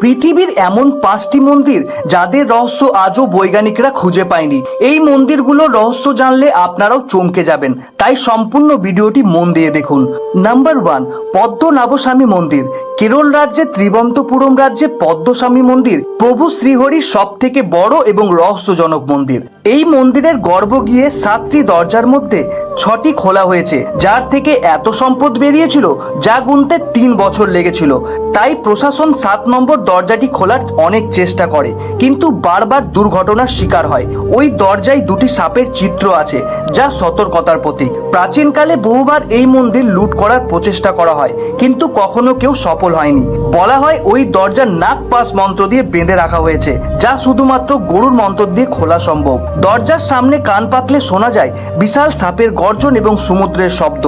পৃথিবীর এমন পাঁচটি মন্দির যাদের রহস্য আজও বৈজ্ঞানিকরা খুঁজে পায়নি। এই মন্দিরগুলোর রহস্য জানলে আপনারাও চমকে যাবেন। তাই সম্পূর্ণ ভিডিওটি মন দিয়ে দেখুন। নাম্বার ওয়ান, পদ্মনাভস্বামী মন্দির। কেরল রাজ্যে ত্রিবন্তপুরম রাজ্যে পদ্মস্বামী মন্দির প্রভু শ্রীহরির সব থেকে বড় এবং রহস্যজনক মন্দির। এই মন্দিরের গর্ভ গিয়ে সাতটি দরজার মধ্যে ছটি খোলা হয়েছে, যার থেকে এত সম্পদ বেরিয়েছিল যা গুনতে তিন বছর লেগেছিল। তাই প্রশাসন সাত নম্বর দরজাটি খোলার অনেক চেষ্টা করে, কিন্তু বারবার দুর্ঘটনার শিকার হয়। ওই দরজায় দুটি সাপের চিত্র আছে, যা সতর্কতার প্রতীক। প্রাচীনকালে বহুবার এই মন্দির লুট করার প্রচেষ্টা করা হয়, কিন্তু কখনো কেউ সফল হয়নি। বলা হয় ওই দরজার নাক পাশ মন্ত্র দিয়ে বেঁধে রাখা হয়েছে, যা শুধুমাত্র গরুর মন্ত্র দিয়ে খোলা সম্ভব। দরজার সামনে কান পাতলে শোনা যায়, বিশাল সাপের গর্জন এবং সমুদ্রের শব্দ।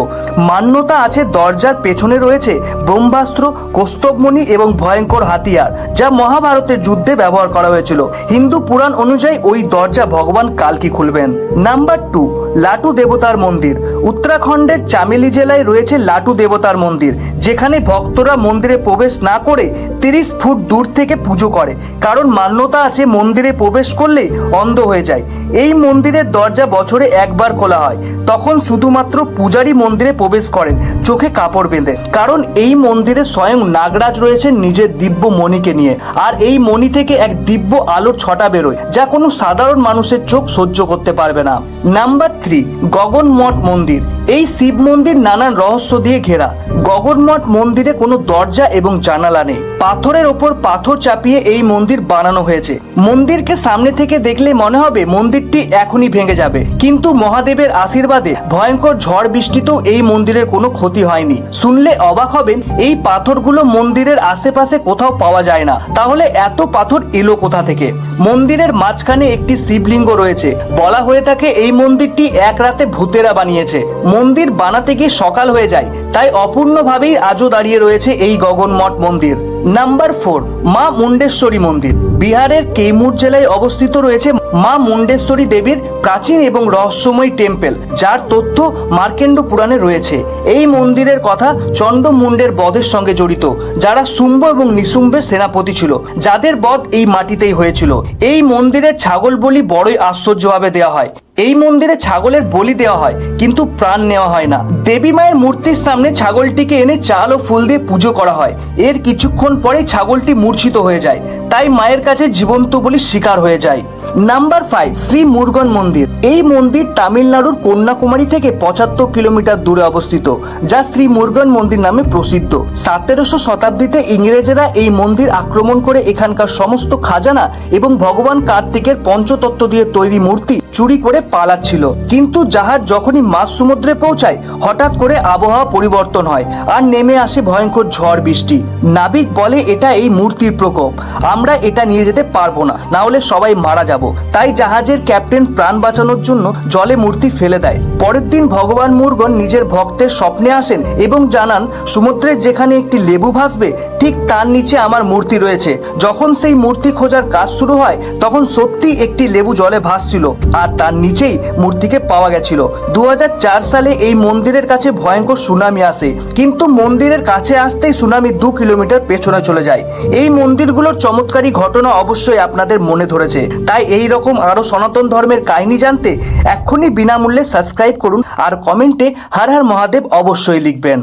মান্যতা আছে দরজার পেছনে রয়েছে ব্রহ্মাস্ত্র, কৌস্তবমণি এবং ভয়ঙ্কর হাতিয়ার, যা মহাভারতের যুদ্ধে ব্যবহার করা হয়েছিল। হিন্দু পুরাণ অনুযায়ী ওই দরজা ভগবান কালকি খুলবেন। নাম্বার টু, লাটু দেবতার মন্দির। উত্তরাখণ্ডের চামেলি জেলায় রয়েছে লাটু দেবতার মন্দির, যেখানে ভক্তরা মন্দিরে প্রবেশ না করে তিরিশ ফুট দূর থেকে পুজো করে। কারণ মান্যতা আছে মন্দিরে প্রবেশ করলে অন্ধ হয়ে যায়। এই মন্দিরের দরজা বছরে একবার খোলা হয়। তখন শুধুমাত্র পূজারী মন্দিরে প্রবেশ করেন, চোখে কাপড় বেঁধে। কারণ এই মন্দিরে স্বয়ং নাগরাজ রয়েছে নিজের দিব্য মণিকে নিয়ে। আর এই মণি থেকে এক দিব্য আলোর ছটা বেরোয়, যা কোনো সাধারণ মানুষের চোখ সহ্য করতে পারবে না। নাম্বার থ্রি গগন মঠ মন্দির। এই শিব মন্দির নানান রহস্য দিয়ে ঘেরা। গগনমঠ মন্দিরে কোনো দরজা এবং জানালা নেই। পাথরের ওপর পাথর চাপিয়ে এই মন্দির বানানো হয়েছে। মন্দিরকে সামনে থেকে দেখলে মনে হবে মন্দিরটি এখনই ভেঙে যাবে। কিন্তু মহাদেবের আশীর্বাদে ভয়ঙ্কর ঝড় বৃষ্টিতেও এই মন্দিরের কোনো ক্ষতি হয়নি। শুনলে অবাক হবেন, এই পাথরগুলো মন্দিরের আশেপাশে কোথাও পাওয়া যায় না। তাহলে এত পাথর এলো কোথা থেকে? মন্দিরের মাঝখানে একটি শিবলিঙ্গ রয়েছে। বলা হয়ে থাকে এই মন্দিরটি এক রাতে ভূতেরা বানিয়েছে। মন্দির বানাতে গিয়ে সকাল হয়ে যায়। তাই অপূর্ণভাবেই আজও দাঁড়িয়ে রয়েছে এই গগনমঠ মন্দির। নাম্বার ফোর মা মুন্ডেশ্বরী মন্দির। বিহারের কেইমুর জেলায় অবস্থিত রয়েছে মা মুন্ডেশ্বরী দেবীর প্রাচীন এবং রহস্যময় টেম্পল, যার তথ্য মার্কেন্ড পুরাণে রয়েছে। এই মন্দিরের কথা চন্ড মুন্ডের বধের সঙ্গে জড়িত, যারা শুম্ভ এবং নিশুম্ভের সেনাপতি ছিল, যাদের বধ এই মাটিতেই হয়েছিল। এই মন্দিরের ছাগল বলি বড়ই আশ্চর্যভাবে দেওয়া হয়। এই মন্দিরে ছাগলের বলি দেওয়া হয়, কিন্তু প্রাণ নেওয়া হয় না। দেবী মায়ের মূর্তির সামনে ছাগলটিকে এনে চাল ও ফুল দিয়ে পুজো করা হয়। এর কিছুক্ষণ পরে ছাগলটি মূর্ছিত হয়ে যায়। তাই মায়ের কাছে জীবন্ত বলি শিকার হয়ে যায়। নাম্বার ফাইভ শ্রী মুরগন মন্দির। এই মন্দির তামিলনাড়ুর কন্যাকুমারী থেকে পঁচাত্তর কিলোমিটার দূরে অবস্থিত, যা শ্রী মুরগন মন্দির নামে প্রসিদ্ধ। সতেরোশো শতাব্দীতে ইংরেজেরা এই মন্দির আক্রমণ করে এখানকার সমস্ত খাজানা এবং ভগবান কার্তিকের পঞ্চতত্ত্ব দিয়ে তৈরি মূর্তি চুরি করে পালাচ্ছিল। কিন্তু জাহাজ যখনই মাঝ সমুদ্রে পৌঁছায়, হঠাৎ করে আবহাওয়া পরিবর্তন হয় আর নেমে আসে ভয়ঙ্কর ঝড় বৃষ্টি। নাবিক বলে এটা এই মূর্তির প্রকোপ। আমরা এটা নিয়ে যেতে পারব না না হলে সবাই মারা যাব। তাই জাহাজের ক্যাপ্টেন প্রাণ বাঁচানোর জন্য জলে মূর্তি ফেলে দেয়। পরের দিন ভগবান মুরগন নিজের ভক্তের স্বপ্নে আসেন এবং জানান সমুদ্রের যেখানে একটি লেবু ভাসবে, ঠিক তার নিচে আমার মূর্তি রয়েছে। যখন সেই মূর্তি খোঁজার কাজ শুরু হয়, তখন সত্যি একটি লেবু জলে ভাসছিল আর তার নিচেই মূর্তিকে পাওয়া গেছিল। দু হাজার চার সালে এই মন্দিরের কাছে ভয়ঙ্কর সুনামি আসে। কিন্তু মন্দিরের কাছে আসতেই সুনামি দু কিলোমিটার পেছনে চলে যায়। এই মন্দিরগুলোর চমৎকারী ঘটনা অবশ্যই আপনাদের মনে ধরেছে। তাই এই রকম আরও সনাতন ধর্মের কাহিনী জানতে এক্ষুনি বিনামূল্যে সাবস্ক্রাইব করুন আর কমেন্টে হর হর মহাদেব অবশ্যই লিখবেন।